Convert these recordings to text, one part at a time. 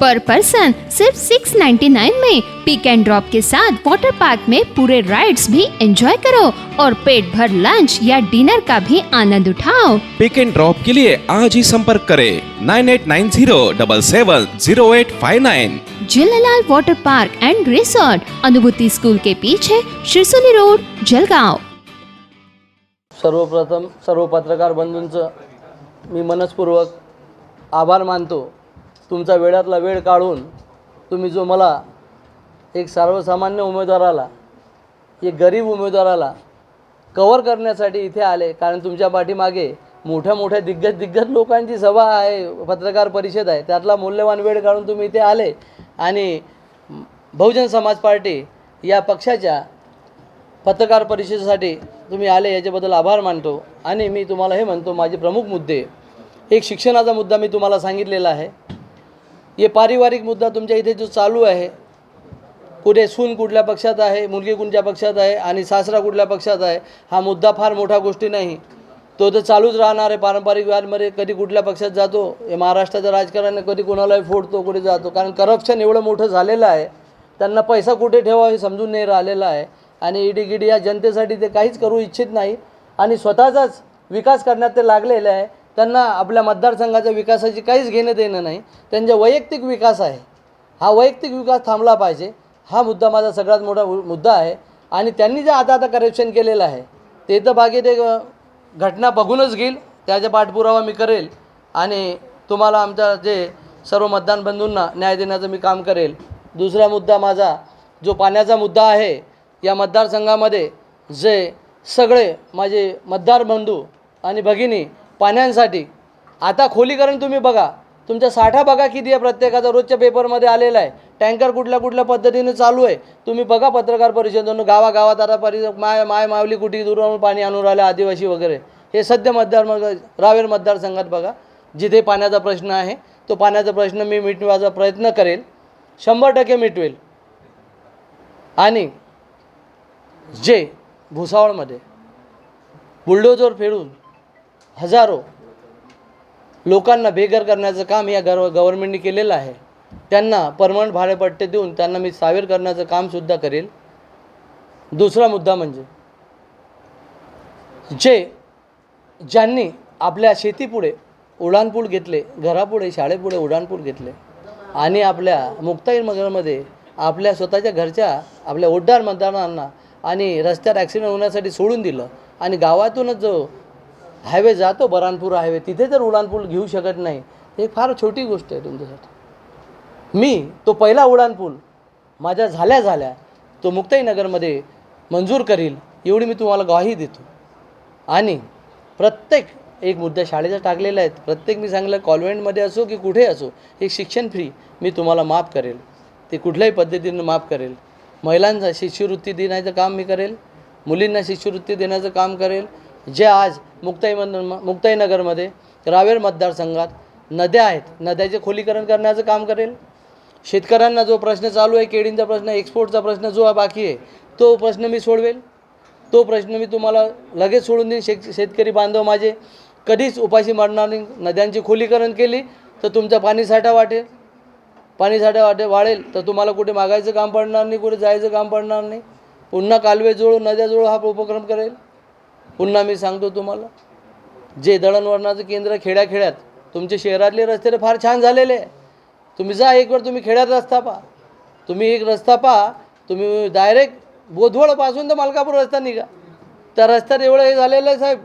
पर person सिर्फ 699 में पिक and drop के साथ वाटर पार्क में पूरे राइड्स भी एंजॉय करो और पेट भर लंच या डिनर का भी आनंद उठाओ। पिक एंड ड्रॉप के लिए आज ही संपर्क करें nine eight nine zero double seven zero eight five nine Jhulelal water park and resort Anubhuti school के पीछे शिरसोली रोड जलगांव। सर्वप्रथम सर्व पत्रकार बंधूंचं मी मनस्पूर्वक आभार मानतो. तुमचा वेळातला वेळ काढून तुम्ही जो मला एक सर्वसामान्य उमेदवाराला एक गरीब उमेदवाराला कवर करण्यासाठी इथे आले कारण तुमच्या पाठीमागे मोठ्या मोठ्या दिग्गज दिग्गज लोकांची सभा आहे पत्रकार परिषद आहे त्यातला मौल्यवान वेळ काढून तुम्ही इथे आले आणि बहुजन समाज पार्टी या पक्षाच्या पत्रकार परिषदेसाठी तुम्ही आले याच्याबद्दल आभार मानतो. आणि मी तुम्हाला हे म्हणतो माझे प्रमुख मुद्दे एक शिक्षणाचा मुद्दा मी तुम्हाला सांगितलेला आहे. हे पारिवारिक मुद्दा तुमच्या इथे जो चालू आहे कुठे सून कुठल्या पक्षात आहे मुलगी कुठल्या पक्षात आहे आणि सासरा कुठल्या पक्षात आहे हा मुद्दा फार मोठा गोष्टी नाही. तो तर चालूच राहणार आहे पारंपरिक व्याजमध्ये कधी कुठल्या पक्षात जातो हे महाराष्ट्राचं राजकारण कधी कोणालाही फोडतो कुठे जातो. कारण करप्शन एवढं मोठं झालेलं आहे त्यांना पैसा कुठे ठेवावा हे समजून नाही राहिलेलं आहे. आणि ईडी गिडी या जनतेसाठी ते काहीच करू इच्छित नाही. आणि स्वतःचाच विकास करण्यात ते लागलेलं आहे. त्यांना आपल्या मतदारसंघाच्या विकासाची काहीच घेणं देणं नाही. त्यांचा वैयक्तिक विकास आहे. हा वैयक्तिक विकास थांबला पाहिजे. हा मुद्दा माझा सगळ्यात मोठा उ- मुद्दा आहे. आणि त्यांनी जे आता आता करप्शन केलेलं आहे ते तर बाकी ते घटना बघूनच घेईल. त्याचा पाठपुरावा मी करेल. आणि तुम्हाला आमच्या जे सर्व मतदान बंधूंना न्याय देण्याचं मी काम करेल. दुसरा मुद्दा माझा जो पाण्याचा मुद्दा आहे या मतदारसंघामध्ये जे सगळे माझे मतदार बंधू आणि भगिनी पाण्यांसाठी. आता खोलीकरण तुम्ही बघा. तुमचा साठा बघा किती आहे प्रत्येकाचा. रोजच्या पेपरमध्ये आलेला आहे. टँकर कुठल्या कुठल्या पद्धतीने चालू आहे. तुम्ही बघा पत्रकार परिषदेतून गावागावात आता परि माय माय मावली कुठे दुरून पाणी आणून राहिलं आदिवासी वगैरे. हे सध्या मतदार रावेर मतदारसंघात बघा. जिथे पाण्याचा प्रश्न आहे तो पाण्याचा प्रश्न मी मिटवायचा प्रयत्न करेल. शंभर टक्के मिटवेल. आणि जे भुसावळमध्ये बुलडोजर फेडून हजारो लोकांना बेघर करण्याचं काम या गव गव्हर्नमेंटने केलेलं आहे. त्यांना परमनंट भाडेपट्टे देऊन त्यांना मी सावीर करण्याचं कामसुद्धा करेल. दुसरा मुद्दा म्हणजे जे ज्यांनी आपल्या शेतीपुढे उडाणपूल घेतले घरापुढे शाळेपुढे उडाणपूल घेतले आणि आपल्या मुक्ताई नगरमध्ये आपल्या स्वतःच्या घरच्या आपल्या ओड्डार मतदारांना आणि रस्त्यात ॲक्सिडेंट होण्यासाठी सोडून दिलं आणि गावातूनच जो हायवे जातो बरानपूर हायवे. तिथे जर उडाणपूल घेऊ शकत नाही. हे फार छोटी गोष्ट आहे तुमच्यासाठी. मी तो पहिला उडाणपूल माझ्या झाल्या झाल्या तो मुक्ताईनगरमध्ये मंजूर करील एवढी मी तुम्हाला ग्वाही देतो. आणि प्रत्येक एक मुद्दा शाळेचा टाकलेला आहे. प्रत्येक मी सांगलं कॉन्व्हेंटमध्ये असो की कुठे असो एक शिक्षण फ्री मी तुम्हाला माफ करेल. ते कुठल्याही पद्धतीनं माफ करेल. महिलांचा शिष्यवृत्ती देण्याचं काम मी करेल. मुलींना शिष्यवृत्ती देण्याचं काम करेल. जे आज मुक्ताई मुक्ताईनगरमध्ये रावेर मतदारसंघात नद्या आहेत. नद्याचे खोलीकरण करण्याचं काम करेल. शेतकऱ्यांना जो प्रश्न चालू आहे केळींचा प्रश्न एक्सपोर्टचा प्रश्न जो बाकी आहे तो प्रश्न मी सोडवेल. तो प्रश्न मी तुम्हाला लगेच सोडून देईन. शेत शेतकरी बांधव माझे कधीच उपाशी मरणार नाही. नद्यांची खोलीकरण केली तर तुमचा पाणीसाठा वाटेल. पाणीसाठा वाटे वाढेल तर तुम्हाला कुठे मागायचं काम पडणार नाही कुठे जायचं काम पडणार नाही. पुन्हा कालवे जुळून नद्या जुळून हा उपक्रम करेल. पुन्हा मी सांगतो तुम्हाला. जे दळणवळणाचं केंद्र खेड्याखेड्यात तुमचे शहरातले रस्ते तर फार छान झालेले आहे. तुम्ही जा एक वेळ तुम्ही खेड्यात रस्ता पहा. तुम्ही एक रस्ता पहा तुम्ही डायरेक्ट बोधवळपासून तर मलकापूर रस्ता निघा. त्या रस्त्यात एवढं हे झालेलं आहे साहेब.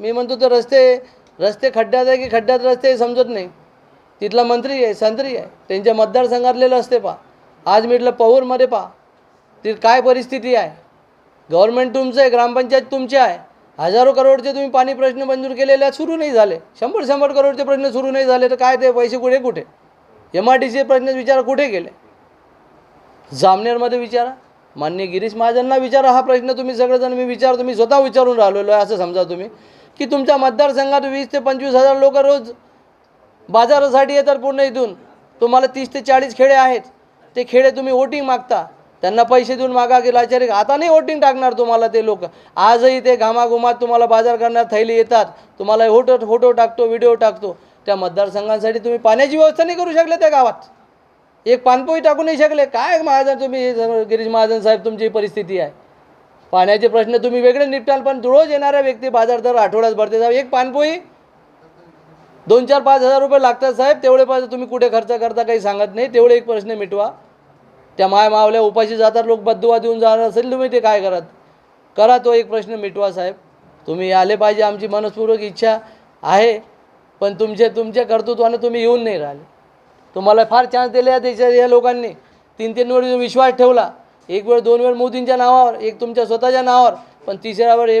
मी म्हणतो तर रस्ते रस्ते खड्ड्यात आहे की खड्ड्यात रस्ते हे समजत नाही. तिथला मंत्री आहे संत्री आहे. त्यांच्या मतदारसंघातले रस्ते पहा. आज मी इथलं पौरमध्ये पहा. ती काय परिस्थिती आहे? गव्हर्नमेंट तुमचं आहे ग्रामपंचायत तुमची आहे. हजारो करोडचे तुम्ही पाणी प्रश्न मंजूर केलेले सुरू नाही झाले. शंभर शंभर करोडचे प्रश्न सुरू नाही झाले तर काय ते पैसे कुठे कुठे? एम आर डी सी प्रश्न विचारा कुठे गेले जामनेरमध्ये विचारा. मान्य गिरीश महाजनना विचारा. हा प्रश्न तुम्ही सगळेजण मी विचारतो मी स्वतः विचारून राहिलेलो आहे असं समजा तुम्ही. की तुमच्या मतदारसंघात वीस ते पंचवीस हजार लोक रोज बाजारासाठी येतात पूर्ण इथून. तुम्हाला तीस ते चाळीस खेडे आहेत. ते खेडे तुम्ही वोटिंग मागता. त्यांना पैसे देऊन मागा की लाचारी आता नाही वोटिंग टाकणार तुम्हाला ते लोक. आजही ते घामाघुमात तुम्हाला बाजार करणार थैली येतात. तुम्हाला फोटो फोटो टाकतो व्हिडिओ टाकतो. त्या मतदारसंघांसाठी तुम्ही पाण्याची व्यवस्था नाही करू शकले त्या गावात. एक पानपोई टाकू नाही शकले. काय महाजन तुम्ही गिरीश महाजन साहेब तुमची परिस्थिती आहे. पाण्याचे प्रश्न तुम्ही वेगळे निपटाल पण रोज येणाऱ्या व्यक्ती बाजार दर आठवड्यात भरते. साहेब एक पानपोई? दोन चार पाच हजार रुपये लागतात साहेब. तेवढे पैसे तुम्ही कुठे खर्च करता काही सांगत नाही. तेवढे एक प्रश्न मिटवा. त्या माय मावल्या उपाशी जातात लोक बद्दुवा देऊन जाणार असेल तुम्ही ते काय करत? करा तो एक प्रश्न मिटवा साहेब. तुम्ही आले पाहिजे आमची मनस्पूर्वक इच्छा आहे पण तुमचे तुमच्या कर्तृत्वानं तुम्ही येऊन नाही राहिले. तुम्हाला फार चान्स दिले या देशात या लोकांनी. तीन तीन वेळ विश्वास ठेवला. एक वेळ दोन वेळ मोदींच्या नावावर एक तुमच्या स्वतःच्या नावावर पण तिसऱ्यावर हे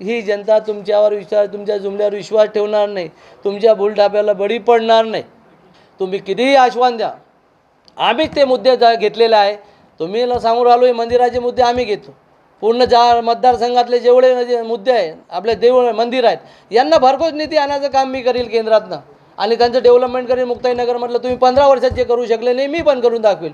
ही जनता तुमच्यावर विश्वास तुमच्या जुमल्यावर विश्वास ठेवणार नाही. तुमच्या भूलढाप्याला बळी पडणार नाही. तुम्ही कितीही आश्वान द्या आम्हीच ते मुद्दे जा घेतलेले आहे. तुम्ही सांगून राहिलो हे मंदिराचे मुद्दे आम्ही घेतो. पूर्ण जा मतदारसंघातले जेवढे जे मुद्दे आहेत आपले देऊळ मंदिर आहेत यांना भरघोस निधी आणायचं काम मी करील केंद्रातनं. आणि त्यांचं डेव्हलपमेंट करेल मुक्ताईनगरमधलं तुम्ही पंधरा वर्षात जे करू शकले नाही मी पण करून दाखवेल.